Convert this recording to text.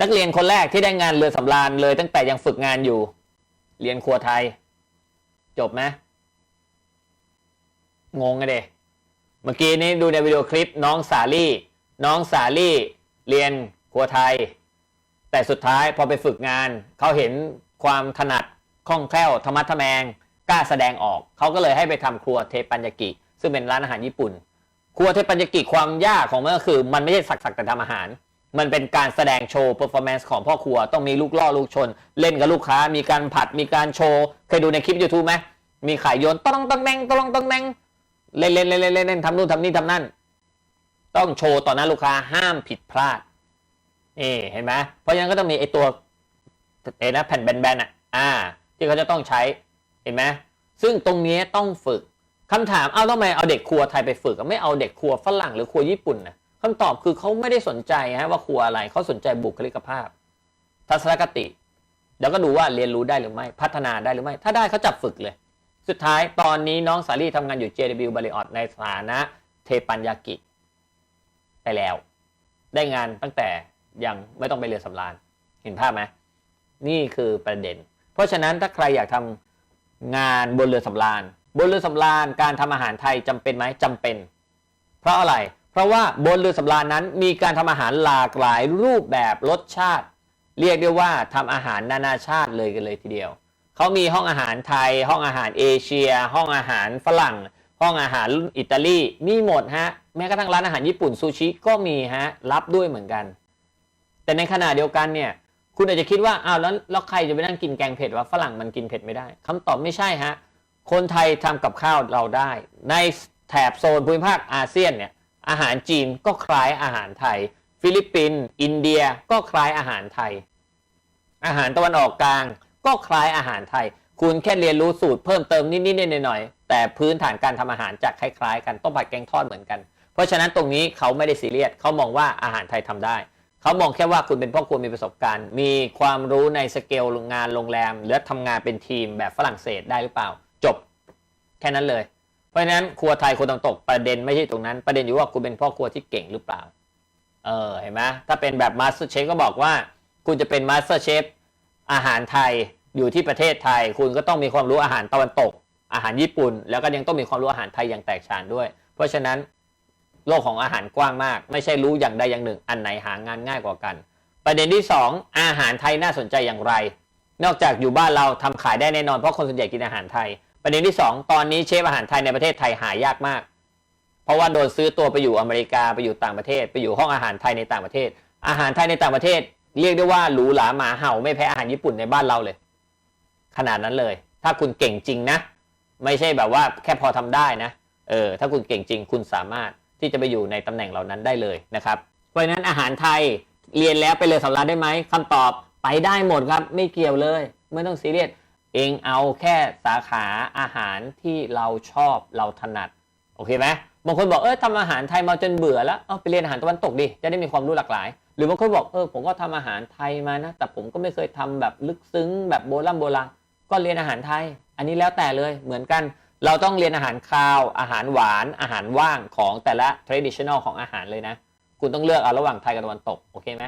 นักเรียนคนแรกที่ได้งานเรือสำราญเลยตั้งแต่ยังฝึกงานอยู่ เรียนครัวไทย จบไหมงงกันเดเมื่อกี้นี้ดูในวิดีโอคลิปน้องสาลี่ น้องสาลี่ เรียนครัวไทย แต่สุดท้ายพอไปฝึกงาน เขาเห็นความถนัดคล่องแคล่วธรรมะทแมงกล้าแสดงออก เขาก็เลยให้ไปทำครัวเทปัญญากิ ซึ่งเป็นร้านอาหารญี่ปุ่น ครัวเทปัญญากิความยากของมันก็คือ มันไม่ใช่สักๆแต่ทำอาหาร มันเป็นการแสดงโชว์เปอร์ฟอร์แมนซ์ของพ่อครัว ต้องมีลูกล่อลูกชน เล่นกับลูกค้า มีการผัดมีการโชว์ เคยดูในคลิป YouTube ไหมมีขายโยนต้องต้องแดงต้องต้องแดงเล่นเล่นเล่นเล่นเล่นทำนู่นทำนี่ทำนั่น ต้องโชว์ต่อหน้าลูกค้าห้ามผิดพลาดนี่เห็นไหมเพราะฉะนั้นก็ต้องมีไอตัวเอ็นะแผ่นแบนๆอะอ่า ที่เขาจะต้องใช้เห็นไหมซึ่งตรงนี้ต้องฝึกคำถามเอาทำไมเอาเด็กครัวไทยไปฝึกไม่เอาเด็กครัวฝรั่งหรือครัวญี่ปุ่นนะ คำตอบคือเขาไม่ได้สนใจฮะว่าครัวอะไรเขาสนใจบุคลิกภาพ ทัศนคติ แล้วก็ดูว่าเรียนรู้ได้หรือไม่ พัฒนาได้หรือไม่ ถ้าได้เขาจับฝึกเลย สุดท้ายตอนนี้น้องสาลี่ทำงานอยู่ JW b a r r i o t ในฐานะเทปัญญากิไปแล้ว ได้งานตั้งแต่ยังไม่ต้องไปเรือสำราญเห็นภาพไหมนี่คือประเด็น เพราะฉะนั้นถ้าใครอยากทำงานบนเรือสำราญบนเรือสำราญการทำอาหารไทยจำเป็นไหมจำเป็น เพราะอะไรเราะว่าบนเรือสำราญนั้นมีการทำอาหารหลากหลายรูปแบบรสชาติ เรียกได้ว่าทำอาหารนานาชาติเลยกันเลยทีเดียว เขามีห้องอาหารไทย ห้องอาหารเอเชีย ห้องอาหารฝรั่ง ห้องอาหารอิตาลีมีหมดฮะแม้กระทั่งร้านอาหารญี่ปุ่นซูชิก็มีฮะรับด้วยเหมือนกัน แต่ในขณะเดียวกันเนี่ยคุณอาจจะคิดว่าอ้าวแล้วแล้วใครจะไปนั่งกินแกงเผ็ดว่าฝรั่งมันกินเผ็ดไม่ได้คำตอบไม่ใช่ฮะคนไทยทำกับข้าวเราได้ ในแถบโซนภูมิภาคอาเซียนเนี่ย อาหารจีนก็คล้ายอาหารไทย ฟิลิปปินส์อินเดียก็คล้ายอาหารไทย อาหารตะวันออกกลาง ก็คล้ายอาหารไทย คุณแค่เรียนรู้สูตรเพิ่มเติมนิดๆหน่อยๆแต่พื้นฐานการทำอาหารจะคล้ายๆ กันต้มผัดแกงทอดเหมือนกัน เพราะฉะนั้นตรงนี้เขาไม่ได้ซีเรียสเขามองว่าอาหารไทยทำได้เขามองแค่ว่าคุณเป็นพ่อครัวมีประสบการณ์ มีความรู้ในสเกลงานโรงแรม หรือทำงานเป็นทีมแบบฝรั่งเศสได้หรือเปล่า จบแค่นั้นเลย เพราะฉะนั้นครัวไทยครัวตะวันตกประเด็นไม่ใช่ตรงนั้น ประเด็นอยู่ว่าคุณเป็นพ่อครัวที่เก่งหรือเปล่า เออเห็นไหมถ้าเป็นแบบมาสเตอร์เชฟก็บอกว่า คุณจะเป็นมาสเตอร์เชฟอาหารไทยอยู่ที่ประเทศไทย คุณก็ต้องมีความรู้อาหารตะวันตก อาหารญี่ปุ่น แล้วก็ยังต้องมีความรู้อาหารไทยอย่างแตกฉานด้วย เพราะฉะนั้นโลกของอาหารกว้างมาก ไม่ใช่รู้อย่างใดอย่างหนึ่ง อันไหนหางานง่ายกว่ากัน ประเด็นที่ 2 อาหารไทยน่าสนใจอย่างไร นอกจากอยู่บ้านเราทำขายได้แน่นอนเพราะคนส่วนใหญ่กินอาหารไทย ประเด็นที่ 2 ตอนนี้เชฟอาหารไทยในประเทศไทยหายากมาก เพราะว่าโดนซื้อตัวไปอยู่อเมริกาไปอยู่ต่างประเทศ ไปอยู่ห้องอาหารไทยในต่างประเทศ อาหารไทยในต่างประเทศ เรียกได้ว่าหรูหราหมาเห่าไม่แพ้อาหารญี่ปุ่นในบ้านเราเลย ขนาดนั้นเลย ถ้าคุณเก่งจริงนะ ไม่ใช่แบบว่าแค่พอทำได้นะเออถ้าคุณเก่งจริงคุณสามารถที่จะไปอยู่ในตำแหน่งเหล่านั้นได้เลยนะครับเพราะฉะนั้นอาหารไทยเรียนแล้วไปเลยสำราญได้ไหมคำตอบไปได้หมดครับ ไม่เกี่ยวเลย ไม่ต้องซีเรียส เองเอาแค่สาขาอาหารที่เราชอบเราถนัด โอเคไหมบางคนบอกเออทำอาหารไทยมาจนเบื่อแล้วเอาไปเรียนอาหารตะวันตกดิจะได้มีความรู้หลากหลาย หรือบางคนบอกเออผมก็ทำอาหารไทยมานะ แต่ผมก็ไม่เคยทำแบบลึกซึ้งแบบโบราณโบราณก็เรียนอาหารไทย อันนี้แล้วแต่เลยเหมือนกัน เราต้องเรียนอาหารคาว อาหารหวาน อาหารว่างของแต่ละ traditional ของอาหารเลยนะ คุณต้องเลือกเอาระหว่างไทยกับตะวันตก โอเคไหม